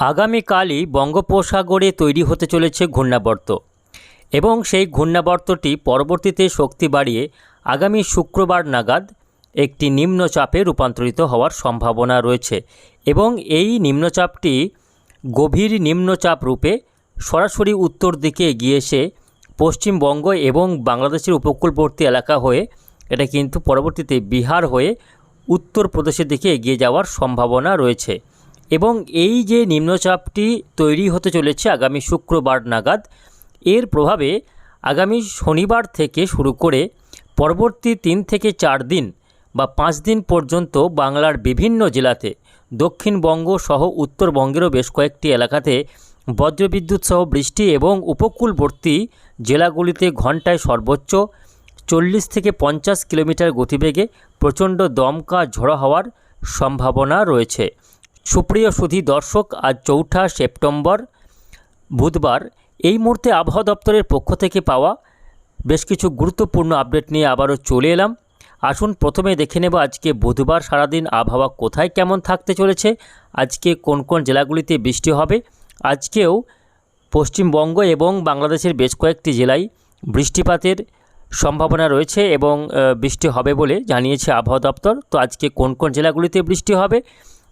আগামীকালই বঙ্গোপসাগরে তৈরি হতে চলেছে ঘূর্ণাবর্ত এবং সেই ঘূর্ণাবর্তটি পরবর্তীতে শক্তি বাড়িয়ে আগামী শুক্রবার নাগাদ একটি নিম্নচাপে রূপান্তরিত হওয়ার সম্ভাবনা রয়েছে এবং এই নিম্নচাপটি গভীর নিম্নচাপ রূপে সরাসরি উত্তর দিকে এগিয়ে এসে পশ্চিমবঙ্গ এবং বাংলাদেশের উপকূলবর্তী এলাকা হয়ে, এটা কিন্তু পরবর্তীতে বিহার হয়ে উত্তরপ্রদেশের দিকে এগিয়ে যাওয়ার সম্ভাবনা রয়েছে। এবং এই যে নিম্নচাপটি তৈরি হতে চলেছে আগামী শুক্রবার নাগাদ, এর প্রভাবে আগামী শনিবার থেকে শুরু করে পরবর্তী তিন থেকে চার দিন বা পাঁচ দিন পর্যন্ত বাংলার বিভিন্ন জেলাতে, দক্ষিণবঙ্গ সহ উত্তরবঙ্গেরও বেশ কয়েকটি এলাকাতে বজ্রবিদ্যুৎ সহ বৃষ্টি এবং উপকূলবর্তী জেলাগুলিতে ঘন্টায় সর্বোচ্চ চল্লিশ থেকে পঞ্চাশ কিলোমিটার গতিবেগে প্রচণ্ড দমকা ঝড়ো হওয়ার সম্ভাবনা রয়েছে। সুপ্রিয় সুধী দর্শক, আজ চৌঠা সেপ্টেম্বর, বুধবার। এই মুহূর্তে আবহাওয়া দপ্তরের পক্ষ থেকে পাওয়া বেশ কিছু গুরুত্বপূর্ণ আপডেট নিয়ে আবারও চলে এলাম। আসুন প্রথমে দেখে নেব আজকে বুধবার সারাদিন আবহাওয়া কোথায় কেমন থাকতে চলেছে, আজকে কোন কোন জেলাগুলিতে বৃষ্টি হবে। আজকেও পশ্চিমবঙ্গ এবং বাংলাদেশের বেশ কয়েকটি জেলায় বৃষ্টিপাতের সম্ভাবনা রয়েছে এবং বৃষ্টি হবে বলে জানিয়েছে আবহাওয়া দপ্তর। তো আজকে কোন কোন জেলাগুলিতে বৃষ্টি হবে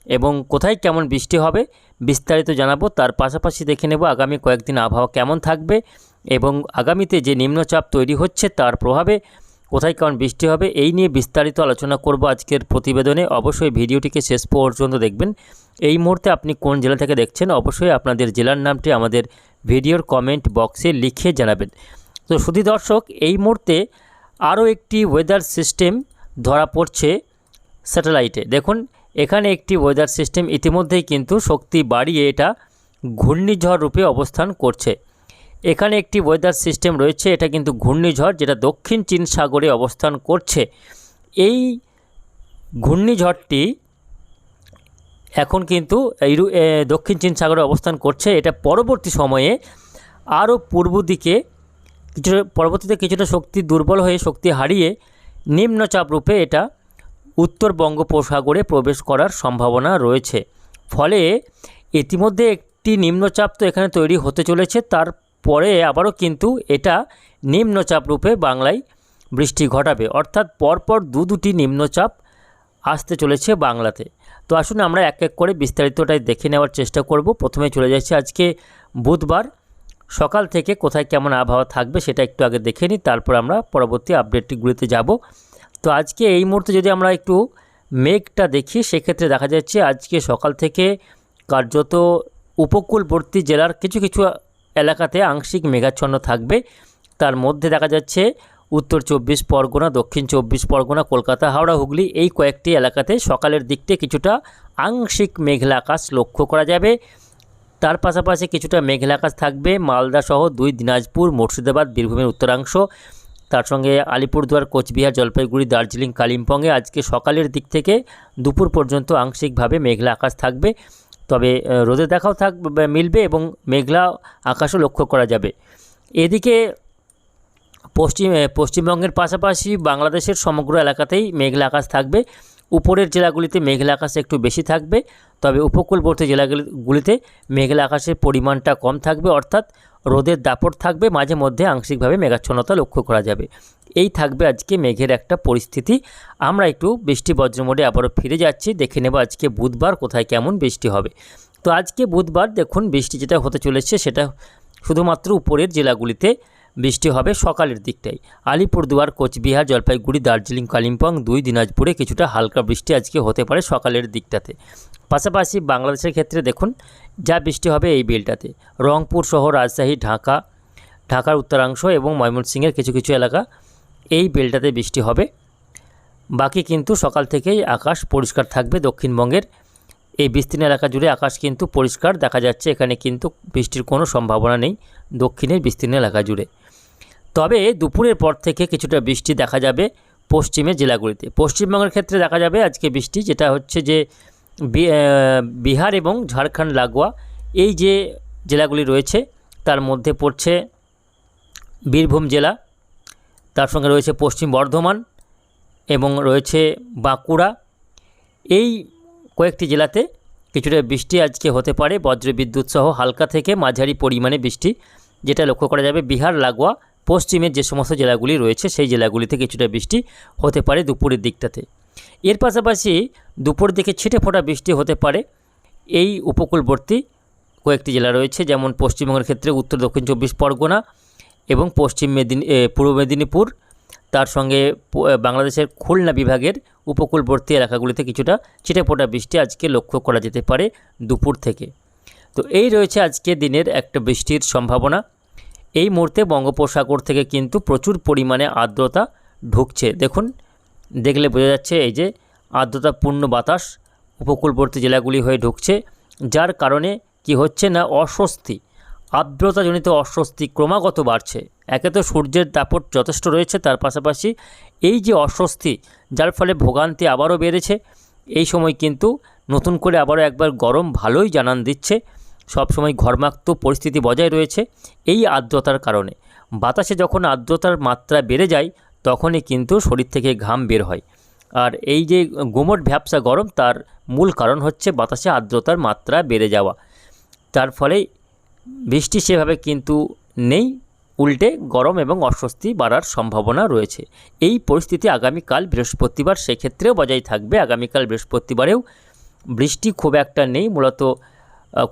এবং কোথায় কেমন বৃষ্টি হবে বিস্তারিত জানাব। তার পাশাপাশি দেখে নেব আগামী কয়েকদিন আবহাওয়া কেমন থাকবে এবং আগামীতে যে নিম্নচাপ তৈরি হচ্ছে তার প্রভাবে কোথায় কেমন বৃষ্টি হবে এই নিয়ে বিস্তারিত আলোচনা করব আজকের প্রতিবেদনে। অবশ্যই ভিডিওটিকে শেষ পর্যন্ত দেখবেন। এই মুহূর্তে আপনি কোন জেলা থেকে দেখছেন অবশ্যই আপনাদের জেলার নামটি আমাদের ভিডিওর কমেন্ট বক্সে লিখে জানাবেন। তো শুধু দর্শক, এই মুহূর্তে আরও একটি ওয়েদার সিস্টেম ধরা পড়ছে স্যাটেলাইটে দেখুন এখানে একটি ওয়েদার সিস্টেম ইতিমধ্যেই কিন্তু শক্তি বাড়িয়ে এটা ঘূর্ণিঝড় রূপে অবস্থান করছে। এখানে একটি ওয়েদার সিস্টেম রয়েছে, এটা কিন্তু ঘূর্ণিঝড় যেটা দক্ষিণ চীন সাগরে অবস্থান করছে। এই ঘূর্ণিঝড়টি এখন কিন্তু দক্ষিণ চীন সাগরে অবস্থান করছে। এটা পরবর্তী সময়ে আরও পূর্ব দিকে কিছুটা, পরবর্তীতে কিছুটা শক্তি দুর্বল হয়ে শক্তি হারিয়ে নিম্নচাপ রূপে এটা উত্তর বঙ্গোপসাগরে প্রবেশ করার সম্ভাবনা রয়েছে। ফলে ইতিমধ্যে একটি নিম্নচাপ তো এখানে তৈরি হতে চলেছে, তারপরে আবারও কিন্তু এটা নিম্নচাপ রূপে বাংলায় বৃষ্টি ঘটাবে। অর্থাৎ পরপর দু দুটি নিম্নচাপ আসতে চলেছে বাংলাতে। তো আসুন আমরা এক এক করে বিস্তারিতটাই দেখে নেওয়ার চেষ্টা করব। প্রথমে চলে যাচ্ছি আজকে বুধবার। সকাল থেকে কোথায় কেমন আবহাওয়া থাকবে সেটা একটু আগে দেখে নিই, তারপর আমরা পরবর্তী আপডেটগুলিতে যাব। তো আজকে এই মুহূর্তে যদি আমরা একটু মেঘটা দেখি, সেক্ষেত্রে দেখা যাচ্ছে আজকে সকাল থেকে কার্যত উপকূলবর্তী জেলার কিছু কিছু এলাকাতে আংশিক মেঘাচ্ছন্ন থাকবে। তার মধ্যে দেখা যাচ্ছে উত্তর চব্বিশ পরগনা, দক্ষিণ চব্বিশ পরগনা, কলকাতা, হাওড়া, হুগলি এই কয়েকটি এলাকাতে সকালের দিকতে কিছুটা আংশিক মেঘলা আকাশ লক্ষ্য করা যাবে। তার পাশাপাশি কিছুটা মেঘলা আকাশ থাকবে মালদা সহ দুই, দিনাজপুর, মুর্শিদাবাদ, বীরভূমের উত্তরাংশ। তার সঙ্গে আলিপুরদুয়ার, কোচবিহার, জলপাইগুড়ি, দার্জিলিং, কালিম্পংয়ে আজকে সকালের দিক থেকে দুপুর পর্যন্ত আংশিকভাবে মেঘলা আকাশ থাকবে। তবে রোদে দেখাও থাক মিলবে এবং মেঘলা আকাশও লক্ষ্য করা যাবে। এদিকে পশ্চিম পশ্চিমবঙ্গের পাশাপাশি বাংলাদেশের সমগ্র এলাকাতেই মেঘলা আকাশ থাকবে। উপরের জেলাগুলিতে মেঘলা আকাশ একটু বেশি থাকবে, তবে উপকূলবর্তী জেলাগুলিতে মেঘলা আকাশের পরিমাণটা কম থাকবে। অর্থাৎ রোদের দাপট থাকবে, মাঝে মধ্যে আংশিকভাবে মেঘাচ্ছন্নতা লক্ষ্য করা যাবে। এই থাকবে আজকে মেঘের একটা পরিস্থিতি। আমরা একটু বৃষ্টি বজ্রমোডে আবারও ফিরে যাচ্ছি, দেখে নেব আজকে বুধবার কোথায় কেমন বৃষ্টি হবে। তো আজকে বুধবার দেখুন, বৃষ্টি যেটা হতে চলেছে সেটা শুধুমাত্র উপরের জেলাগুলিতে বৃষ্টি হবে সকালের দিকটাই। আলিপুরদুয়ার, কোচবিহার, জলপাইগুড়ি, দার্জিলিং, কালিম্পং, দুই দিনাজপুরে কিছুটা হালকা বৃষ্টি আজকে হতে পারে সকালের দিকটাতে। পাশাপাশি বাংলাদেশের ক্ষেত্রে দেখুন যা বৃষ্টি হবে এই বিলটাতে। রংপুর সহ রাজশাহী, ঢাকা, ঢাকার উত্তরাংশ এবং ময়মনসিংহের কিছু কিছু এলাকা এই বেলটাতে বৃষ্টি হবে। বাকি কিন্তু সকাল থেকেই আকাশ পরিষ্কার থাকবে দক্ষিণবঙ্গের। এই বিস্তীর্ণ এলাকা জুড়ে আকাশ কিন্তু পরিষ্কার দেখা যাচ্ছে, এখানে কিন্তু বৃষ্টির কোনো সম্ভাবনা নেই দক্ষিণের বিস্তীর্ণ এলাকা জুড়ে। তবে দুপুরের পর থেকে কিছুটা বৃষ্টি দেখা যাবে পশ্চিমের জেলাগুলিতে। পশ্চিমবঙ্গের ক্ষেত্রে দেখা যাবে আজকে বৃষ্টি, যেটা হচ্ছে যে বিহার এবং ঝাড়খণ্ড লাগোয়া, এই যে জেলাগুলি রয়েছে, তার মধ্যে পড়ছে বীরভূম জেলা, তার সঙ্গে রয়েছে পশ্চিম বর্ধমান এবং রয়েছে বাঁকুড়া। এই কয়েকটি জেলাতে কিছুটা বৃষ্টি আজকে হতে পারে, বজ্রবিদ্যুৎ সহ হালকা থেকে মাঝারি পরিমাণে বৃষ্টি, যেটা লক্ষ্য করা যাবে বিহার, লাগোয়া, পশ্চিমের যে সমস্ত জেলাগুলি রয়েছে, সেই জেলাগুলিতে কিছুটা বৃষ্টি হতে পারে দুপুরের দিকটাতে। এর পাশাপাশি দুপুর দিকে ছিটে ফোটা বৃষ্টি হতে পারে। এই উপকূলবর্তী কয়েকটি জেলা রয়েছে, যেমন পশ্চিমবঙ্গের ক্ষেত্রে উত্তর, দক্ষিণ চব্বিশ পরগনা এবং পশ্চিম মেদিনী পূর্ব মেদিনীপুর। তার সঙ্গে বাংলাদেশের খুলনা বিভাগের উপকূলবর্তী এলাকাগুলিতে কিছুটা ছিটেফোঁটা বৃষ্টি আজকে লক্ষ্য করা যেতে পারে দুপুর থেকে। তো এই রয়েছে আজকে দিনের একটা বৃষ্টির সম্ভাবনা। এই মুহূর্তে বঙ্গোপসাগর থেকে কিন্তু প্রচুর পরিমাণে আর্দ্রতা ঢুকছে। দেখুন দেখলে বোঝা যাচ্ছে এই যে আর্দ্রতাপূর্ণ বাতাস উপকূলবর্তী জেলাগুলি হয়ে ঢুকছে, যার কারণে কি হচ্ছে না অস্বস্তি। আর্দ্রতাজনিত অস্বস্তি ক্রমাগত বাড়ছে। একে তো সূর্যের দাপট যথেষ্ট রয়েছে, তার পাশাপাশি এই যে অস্বস্তি, যার ফলে ভোগান্তি আবারও বেড়েছে। এই সময় কিন্তু নতুন করে আবারও একবার গরম ভালোই জানান দিচ্ছে। সবসময় ঘর্মাক্ত পরিস্থিতি বজায় রয়েছে এই আর্দ্রতার কারণে। বাতাসে যখন আর্দ্রতার মাত্রা বেড়ে যায় তখনই কিন্তু শরীর থেকে ঘাম বের হয়। আর এই যে গুমট ভ্যাপসা গরম, তার মূল কারণ হচ্ছে বাতাসে আর্দ্রতার মাত্রা বেড়ে যাওয়া। তার ফলে বৃষ্টি সেভাবে কিন্তু নেই, উল্টে গরম এবং অস্বস্তি বাড়ার সম্ভাবনা রয়েছে। এই পরিস্থিতি আগামীকাল বৃহস্পতিবার, সেক্ষেত্রেও বজায় থাকবে। আগামীকাল বৃহস্পতিবারেও বৃষ্টি খুব একটা নেই, মূলত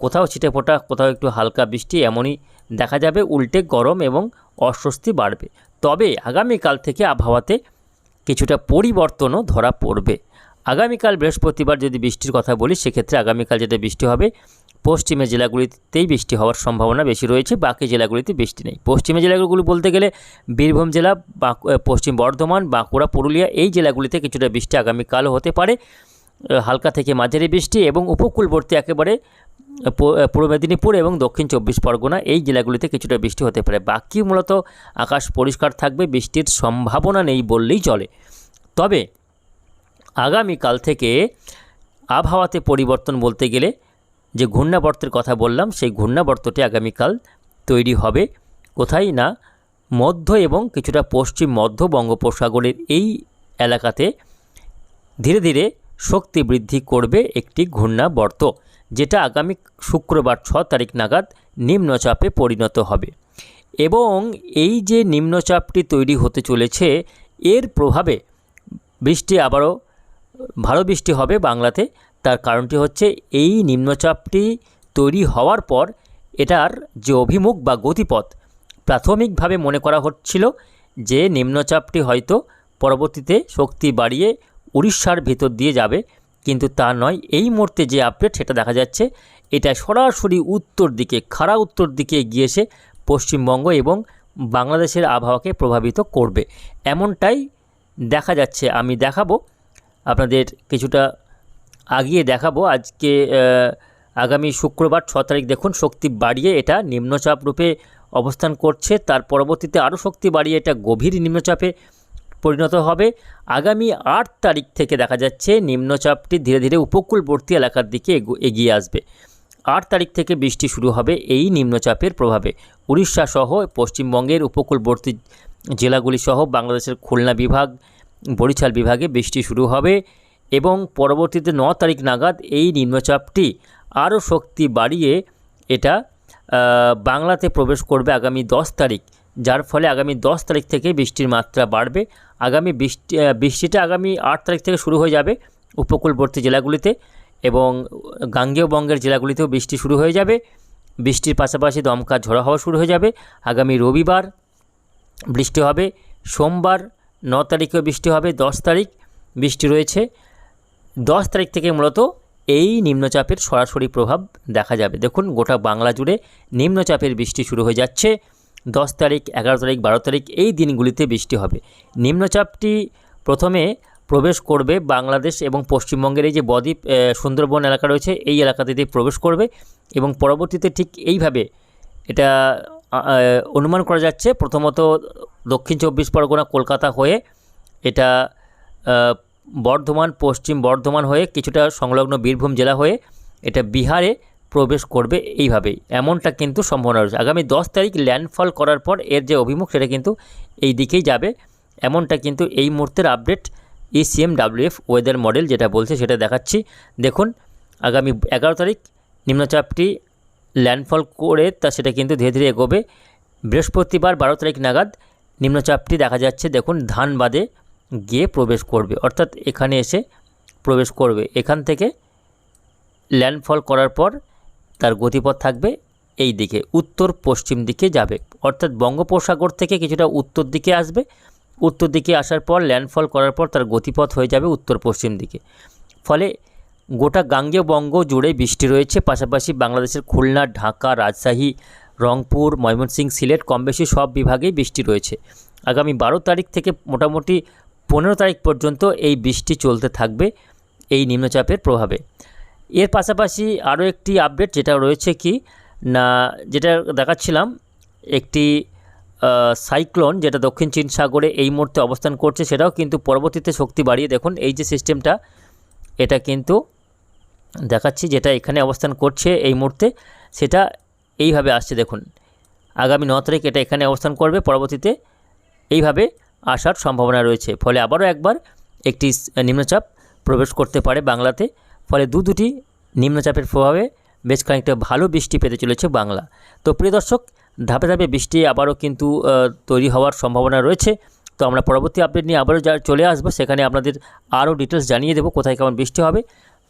কোথাও ছিটেফোঁটা, কোথাও একটু হালকা বৃষ্টি এমনই দেখা যাবে, উল্টে গরম এবং অস্বস্তি বাড়বে। তবে আগামীকাল থেকে আবহাওয়াতে কিছুটা পরিবর্তনও ধরা পড়বে। আগামীকাল বৃহস্পতিবার যদি বৃষ্টির কথা বলি, সেক্ষেত্রে আগামীকাল যেটা বৃষ্টি হবে। পশ্চিমের জেলাগুলিতেই বৃষ্টি হওয়ার সম্ভাবনা বেশি রয়েছে, বাকি জেলাগুলিতে বৃষ্টি নেই। পশ্চিমের জেলাগুলি বলতে গেলে বীরভূম জেলা পশ্চিম বর্ধমান, বাঁকুড়া, পুরুলিয়া, এই জেলাগুলিতে কিছুটা বৃষ্টি আগামীকালও হতে পারে। হালকা থেকে মাঝারি বৃষ্টি এবং উপকূলবর্তী একেবারে পূর্ব মেদিনীপুর এবং দক্ষিণ চব্বিশ পরগনা এই জেলাগুলিতে কিছুটা বৃষ্টি হতে পারে। বাকি মূলত আকাশ পরিষ্কার থাকবে, বৃষ্টির সম্ভাবনা নেই বললেই চলে। তবে আগামীকাল থেকে আবহাওয়াতে পরিবর্তন বলতে গেলে যে ঘূর্ণাবর্তের কথা বললাম, সেই ঘূর্ণাবর্তটি আগামীকাল তৈরি হবে। কোথায় না, মধ্য এবং কিছুটা পশ্চিম মধ্য বঙ্গোপসাগরের এই এলাকাতে ধীরে ধীরে শক্তি বৃদ্ধি করবে একটি ঘূর্ণাবর্ত, যেটা আগামী শুক্রবার ছ তারিখ নাগাদ নিম্নচাপে পরিণত হবে। এবং এই যে নিম্নচাপটি তৈরি হতে চলেছে, এর প্রভাবে বৃষ্টি আবারও ভালো বৃষ্টি হবে বাংলাতে। তার কারণটি হচ্ছে এই নিম্নচাপটি তৈরি হওয়ার পর এটার যে অভিমুখ বা গতিপথ, প্রাথমিকভাবে মনে করা হচ্ছিল যে নিম্নচাপটি হয়তো পরবর্তীতে শক্তি বাড়িয়ে উড়িষ্যার ভেতর দিয়ে যাবে। কিন্তু তা নয়, এই মুহূর্তে যে আপডেট সেটা দেখা যাচ্ছে, এটা সরাসরি উত্তর দিকে, খাড়া উত্তর দিকে গিয়ে এসে পশ্চিমবঙ্গ এবং বাংলাদেশের আবহাওয়াকে প্রভাবিত করবে। এমনটাই দেখা যাচ্ছে, আমি দেখাবো, আপনাদের কিছুটা আগিয়ে দেখাবো। আজকে আগামী শুক্রবার ছ তারিখ, দেখুন, শক্তি বাড়িয়ে এটা নিম্নচাপ রূপে অবস্থান করছে। তার পরবর্তীতে আরও শক্তি বাড়িয়ে এটা গভীর নিম্নচাপে পরিণত হবে। আগামী আট তারিখ থেকে দেখা যাচ্ছে নিম্নচাপটি ধীরে ধীরে উপকূলবর্তী এলাকার দিকে এগো- এগিয়ে আসবে। আট তারিখ থেকে বৃষ্টি শুরু হবে এই নিম্নচাপের প্রভাবে। উড়িষ্যা সহ পশ্চিমবঙ্গের উপকূলবর্তী জেলাগুলি সহ বাংলাদেশের খুলনা বিভাগ, বরিশাল বিভাগে বৃষ্টি শুরু হবে এবং পরবর্তীতে ন তারিখ নাগাদ এই নিম্নচাপটি আরও শক্তি বাড়িয়ে এটা বাংলাতে প্রবেশ করবে আগামী দশ তারিখ। যার ফলে আগামী দশ তারিখ থেকে বৃষ্টির মাত্রা বাড়বে। আগামী বৃষ্টি বৃষ্টিটা আগামী আট তারিখ থেকে শুরু হয়ে যাবে উপকূলবর্তী জেলাগুলিতে এবং গাঙ্গেয় বঙ্গের জেলাগুলিতেও বৃষ্টি শুরু হয়ে যাবে। বৃষ্টির পাশাপাশি দমকা ঝোড়ো হওয়া শুরু হয়ে যাবে। আগামী রবিবার বৃষ্টি হবে। সোমবার ন তারিখেও বৃষ্টি হবে, দশ তারিখ বৃষ্টি রয়েছে। দশ তারিখ থেকে মূলত এই নিম্নচাপের সরাসরি প্রভাব দেখা যাবে। দেখুন, গোটা বাংলা জুড়ে নিম্নচাপের বৃষ্টি শুরু হয়ে যাচ্ছে। দশ তারিখ, এগারো তারিখ, বারো তারিখ এই দিনগুলিতে বৃষ্টি হবে। নিম্নচাপটি প্রথমে প্রবেশ করবে বাংলাদেশ এবং পশ্চিমবঙ্গের এই যে বদ্বীপ সুন্দরবন এলাকা রয়েছে, এই এলাকাতে প্রবেশ করবে এবং পরবর্তীতে ঠিক এইভাবে এটা অনুমান করা যাচ্ছে, প্রথমত দক্ষিণ চব্বিশ পরগনা, কলকাতা হয়ে এটা বর্ধমান, পশ্চিম বর্ধমান হয়ে কিছুটা সংলগ্ন বীরভূম জেলা হয়ে এটা বিহারে প্রবেশ করবে এইভাবেই। এমনটা কিন্তু সম্ভাবনা রয়েছে। আগামী দশ তারিখ ল্যান্ডফল করার পর এর যে অভিমুখ সেটা কিন্তু এই দিকেই যাবে। এমনটা কিন্তু এই মুহূর্তের update ECM WF weather model যেটা বলছে সেটা দেখাচ্ছি। দেখুন, আগামী এগারো তারিখ নিম্নচাপটি ল্যান্ডফল করে তা সেটা কিন্তু ধীরে ধীরে এগোবে। বৃহস্পতিবার বারো তারিখ নাগাদ নিম্নচাপটি দেখা যাচ্ছে। দেখুন, ধানবাদে গিয়ে প্রবেশ করবে, অর্থাৎ এখানে এসে প্রবেশ করবে। এখান থেকে ল্যান্ডফল করার পর তার গতিপথ থাকবে এই দিকে, উত্তর পশ্চিম দিকে যাবে। অর্থাৎ বঙ্গোপসাগর থেকে কিছুটা উত্তর দিকে আসবে। উত্তর দিকে আসার পর ল্যান্ডফল করার পর তার গতিপথ হয়ে যাবে উত্তর পশ্চিম দিকে। ফলে গোটা গাঙ্গেয় বঙ্গ জুড়ে বৃষ্টি রয়েছে। পাশাপাশি বাংলাদেশের খুলনা, ঢাকা, রাজশাহী, রংপুর, ময়মনসিংহ, সিলেট কম বেশি সব বিভাগেই বৃষ্টি রয়েছে। আগামী বারো তারিখ থেকে মোটামুটি পনেরো তারিখ পর্যন্ত এই বৃষ্টি চলতে থাকবে এই নিম্নচাপের প্রভাবে। এর পাশাপাশি আরও একটি আপডেট যেটা রয়েছে কি, না, যেটা দেখাচ্ছিলাম, একটি সাইক্লোন যেটা দক্ষিণ চীন সাগরে এই মুহূর্তে অবস্থান করছে, সেটাও কিন্তু পরবর্তীতে শক্তি বাড়িয়ে, দেখুন, এই যে সিস্টেমটা এটা কিন্তু দেখাচ্ছি যেটা এখানে অবস্থান করছে এই মুহূর্তে, সেটা এইভাবে আসছে, দেখুন, আগামী ন তারিখ এটা এখানে অবস্থান করবে, পরবর্তীতে এইভাবে আসার সম্ভাবনা রয়েছে, ফলে আবারও একবার একটি নিম্নচাপ প্রবেশ করতে পারে বাংলাতে ফলে দু দুটি নিম্নচাপের প্রভাবে বেশ খানিকটা ভালো বৃষ্টি পেতে চলেছে বাংলা। তো প্রিয় দর্শক, ধাপে ধাপে বৃষ্টি আবারও কিন্তু তৈরি হওয়ার সম্ভাবনা রয়েছে। তো আমরা পরবর্তী আপডেট নিয়ে আবারও যা চলে আসব, সেখানে আপনাদের আরও ডিটেলস জানিয়ে দেবো কোথায় কেমন বৃষ্টি হবে।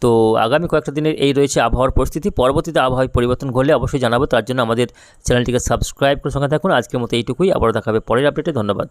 তো আগামী কয়েকটা দিনের এই রয়েছে আবহাওয়ার পরিস্থিতি। পরবর্তীতে আবহাওয়ায় পরিবর্তন ঘটলে অবশ্যই জানাব। তার জন্য আমাদের চ্যানেলটিকে সাবস্ক্রাইব করে সঙ্গে থাকুন। আজকের মতো এইটুকুই। আবারও দেখাবে পরের আপডেটে ধন্যবাদ।